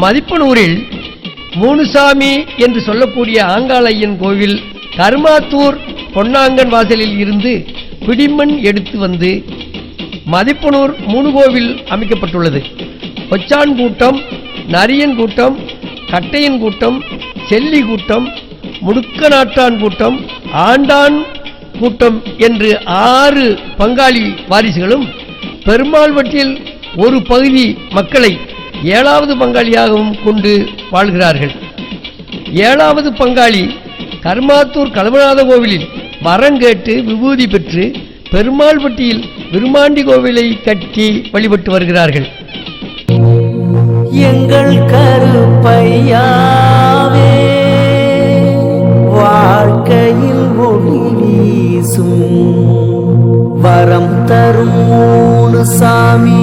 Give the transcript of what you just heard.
மதிப்பனூரில் மூணுசாமி என்று சொல்லக்கூடிய ஆங்காளையன் கோவில் கருமாத்தூர் பொன்னாங்கன் வாசலில் இருந்து பிடிமண் எடுத்து வந்து மதிப்பனூர் மூணு கோவில் அமைக்கப்பட்டுள்ளது. ஒச்சான் கூட்டம் நரியன் கூட்டம் கட்டையன் கூட்டம் செல்லி கூட்டம் முடுக்க நாட்டான் கூட்டம் ஆண்டான் கூட்டம் என்று ஆறு பங்காளி வாரிசுகளும் பெருமாள்வட்டில் ஒரு பகுதி மக்களை ஏழாவது பங்காளியாகவும் கொண்டு வாழ்கிறார்கள். ஏழாவது பங்காளி கர்மாத்தூர் கலமநாத கோவிலில் வரம் கேட்டு விபூதி பெற்று பெருமாள்பட்டியில் விருமாண்டி கோவிலை கட்டி வழிபட்டு வருகிறார்கள். எங்கள் கருப்பையாவே வாழ்க்கையில் ஒளி வீசும் வரம் தரும் சாமி.